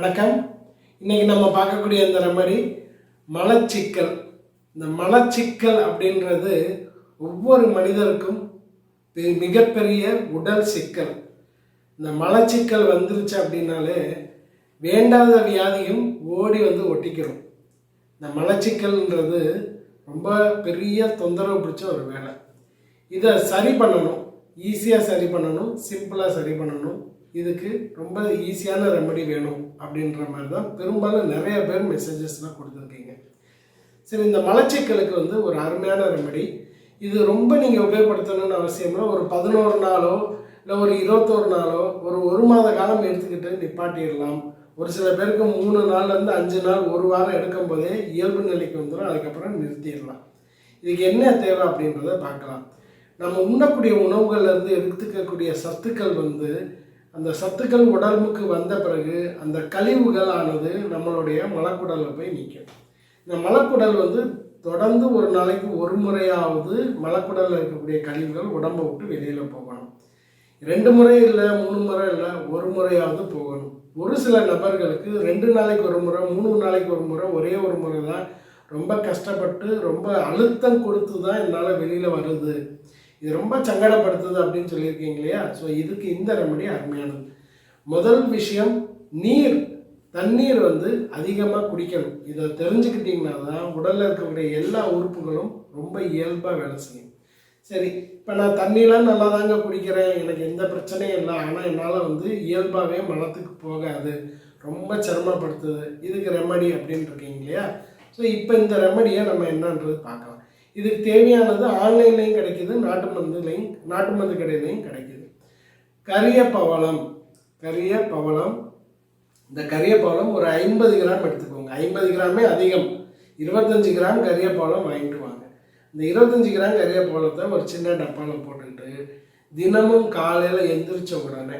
வணக்கம். இன்னைக்கு நம்ம பார்க்கக்கூடிய இந்த ரெமடி மலச்சிக்கல். இந்த மலச்சிக்கல் அப்படின்றது ஒவ்வொரு மனிதருக்கும் பெ- மிகப்பெரிய உடல் சிக்கல். இந்த மலச்சிக்கல் வந்துருச்சு அப்படின்னாலே வேண்டாத வியாதியும் ஓடி வந்து ஒட்டிக்கிறோம். இந்த மலச்சிக்கல்ன்றது ரொம்ப பெரிய தொந்தரவு பிடிச்ச ஒரு வேலை. இதை சரி பண்ணணும். ஈஸியாக சரி பண்ணணும். சிம்பிளாக சரி பண்ணணும். இதுக்கு ரொம்ப ஈஸியான ரெமடி வேணும். அப்படின்ற மாதிரி தான் பெரும்பாலும் நிறைய பேர் மெசேஜஸ்லாம் கொடுத்துருக்கீங்க. சரி இந்த மலச்சிக்கலுக்கு வந்து ஒரு அருமையான ரெமெடி இது ரொம்ப நீங்கள் உபயோகப்படுத்தணும்னு அவசியம்னா ஒரு பதினோரு நாளோ இல்லை ஒரு இருபத்தோரு நாளோ ஒரு ஒரு மாத காலம் எடுத்துக்கிட்டு நிப்பாட்டிடலாம். ஒரு சில பேருக்கு மூணு நாள்லேருந்து அஞ்சு நாள் ஒரு வாரம் எடுக்கும் போதே இயல்பு நிலைக்கு வந்துடும் அதுக்கப்புறம் நிறுத்திடலாம். இதுக்கு என்ன தேவை அப்படின்றத பார்க்கலாம். நம்ம உண்ணக்கூடிய உணவுகள்லேருந்து எடுத்துக்கக்கூடிய சத்துக்கள் வந்து அந்த சத்துக்கள் உடம்புக்கு வந்த பிறகு அந்த கழிவுகள் ஆனது நம்மளுடைய மலக்குடலில் போய் நிற்கும் இந்த மலக்குடல் வந்து தொடர்ந்து ஒரு நாளைக்கு ஒரு முறையாவது மலக்குடலில் இருக்கக்கூடிய கழிவுகள் உடம்பை விட்டு வெளியில் போகணும். ரெண்டு முறை இல்லை மூணு முறை இல்லை ஒரு முறையாவது போகணும். ஒரு சில நபர்களுக்கு ரெண்டு நாளைக்கு ஒரு முறை மூணு நாளைக்கு ஒரு முறை ஒரே ஒரு முறை தான் ரொம்ப கஷ்டப்பட்டு ரொம்ப அழுத்தம் கொடுத்து தான் என்னால் வெளியில் வருது. இது ரொம்ப சங்கடப்படுத்துது அப்படின்னு சொல்லியிருக்கீங்க இல்லையா? ஸோ இதுக்கு இந்த ரெமடி அருமையானது. முதல் விஷயம் நீர். தண்ணீர் வந்து அதிகமாக குடிக்கணும். இதை தெரிஞ்சுக்கிட்டிங்கன்னா தான் உடலில் இருக்கக்கூடிய எல்லா உறுப்புகளும் ரொம்ப இயல்பாக வேலை செய்யும். சரி இப்போ நான் தண்ணிலாம் நல்லா தாங்க குடிக்கிறேன். எனக்கு எந்த பிரச்சனையும் இல்லை. ஆனால் என்னால் வந்து இயல்பாகவே மனத்துக்கு போகாது. ரொம்ப சிரமப்படுத்துது. இதுக்கு ரெமடி அப்படின்னு இருக்கீங்க இல்லையா? ஸோ இப்போ இந்த ரெமடியை நம்ம என்னன்றது பார்க்கலாம். இதுக்கு தேவையானது ஆன்லைன்லேயும் கிடைக்குது நாட்டு மருந்துலையும் நாட்டு மருந்து கடையிலையும் கிடைக்குது. கரிய பவளம் கரிய பவளம். இந்த கரிய பவளம் ஒரு ஐம்பது கிராம் எடுத்துக்கோங்க. ஐம்பது கிராமே அதிகம். இருபத்தஞ்சி கிராம் கரிய பவளம் வாங்கிட்டு வாங்க இந்த இருபத்தஞ்சி கிராம் கரிய பவளத்தை ஒரு சின்ன டப்பாவில் போட்டுட்டு தினமும் காலையில் எந்திரிச்ச உடனே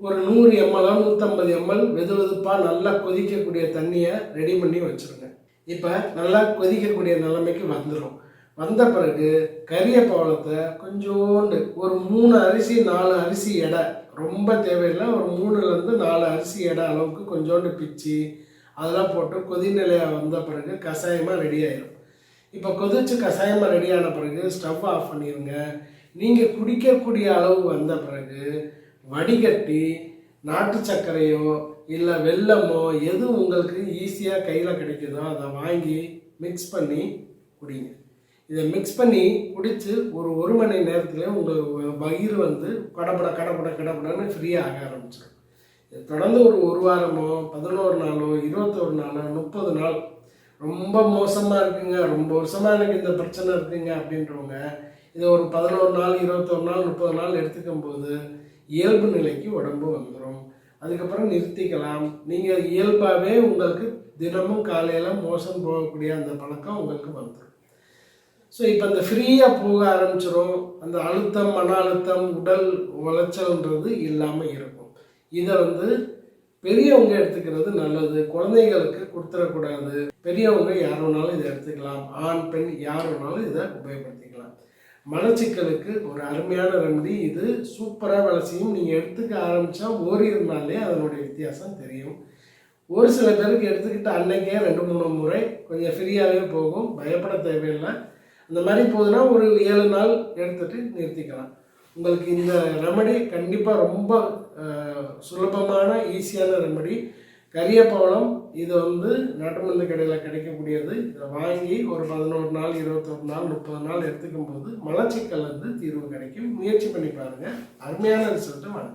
ஒரு நூறு எம்எல் நூற்றம்பது எம்எல் வெது வெதுப்பாக நல்லா கொதிக்கக்கூடிய தண்ணியை ரெடி பண்ணி வச்சுருங்க. இப்போ நல்லா கொதிக்கக்கூடிய நிலைமைக்கு வந்துடும் வந்த பிறகு கரிய பவளத்தை கொஞ்சோண்டு ஒரு மூணு அரிசி நாலு அரிசி எடை ரொம்ப தேவையில்லை ஒரு மூணுலேருந்து நாலு அரிசி எடை அளவுக்கு கொஞ்சோண்டு பிச்சு அதெல்லாம் போட்டு கொதிநிலையாக வந்த பிறகு கஷாயமாக ரெடி ஆயிடும் இப்போ கொதிச்சு கஷாயமாக ரெடி ஆன பிறகு ஸ்டவ் ஆஃப் பண்ணிடுங்க நீங்கள் குடிக்கக்கூடிய அளவு வந்த பிறகு வடிகட்டி நாட்டு சர்க்கரையோ இல்லை வெல்லமோ எது உங்களுக்கு ஈஸியாக கையில் கிடைக்குதோ அதை வாங்கி மிக்ஸ் பண்ணி குடிங்க. இதை மிக்ஸ் பண்ணி குடித்து ஒரு ஒரு மணி நேரத்தில் உங்கள் வயிறு வந்து கடப்பட கடப்பட கடப்படன்னு ஃப்ரீயாக ஆக ஆரம்பிச்சிடும். இது தொடர்ந்து ஒரு ஒரு வாரமோ பதினோரு நாளோ இருபத்தோரு நாளோ முப்பது நாள் ரொம்ப மோசமாக இருக்குங்க. ரொம்ப வருஷமாக எனக்கு இந்த பிரச்சனை இருக்குங்க அப்படின்றவங்க இதை ஒரு பதினோரு நாள் இருபத்தொரு நாள் முப்பது நாள் எடுத்துக்கும் போது இயல்பு நிலைக்கு உடம்பு வந்துடும் அதுக்கப்புறம் நிறுத்திக்கலாம். நீங்கள் இயல்பாகவே உங்களுக்கு தினமும் காலையில் மோசம் போகக்கூடிய அந்த பழக்கம் உங்களுக்கு வந்துடும் ஸோ இப்போ அந்த ஃப்ரீயாக போக ஆரம்பிச்சிடும் அந்த அழுத்தம் மன அழுத்தம் உடல் உளைச்சல்ன்றது இல்லாமல் இருக்கும். இதை வந்து பெரியவங்க எடுத்துக்கிறது நல்லது. குழந்தைகளுக்கு கொடுத்துடக்கூடாது. பெரியவங்க யார் வேணாலும் இதை எடுத்துக்கலாம். ஆண் பெண் யார் வேணாலும் இதை உபயோகப்படுத்திக்கலாம். மலச்சிக்கலுக்கு ஒரு அருமையான ரெமடி இது சூப்பராக வேலை செய்யும் நீங்கள் எடுத்துக்க ஆரம்பித்தா ஓரிரு நாள்லேயே அதனுடைய வித்தியாசம் தெரியும். ஒரு சில பேருக்கு எடுத்துக்கிட்டு அன்னைக்கே ரெண்டு மூணு முறை கொஞ்சம் ஃப்ரீயாகவே போகும். பயப்பட தேவையில்லை. அந்த மாதிரி போகுதுன்னா ஒரு ஏழு நாள் எடுத்துகிட்டு நிறுத்திக்கலாம். உங்களுக்கு இந்த ரெமடி கண்டிப்பாக ரொம்ப சுலபமான ஈஸியான ரெமடி கரியப்பவளம் இது வந்து நாட்டு மருந்து கடையில் கிடைக்கக்கூடியது. இதை வாங்கி ஒரு பதினோரு நாள் இருபத்தொரு நாள் முப்பது நாள் எடுத்துக்கும் போது மலச்சிக்கல் வந்து தீர்வு கிடைக்கும். முயற்சி பண்ணி பாருங்கள் அருமையான ரிசல்ட்டு வாங்க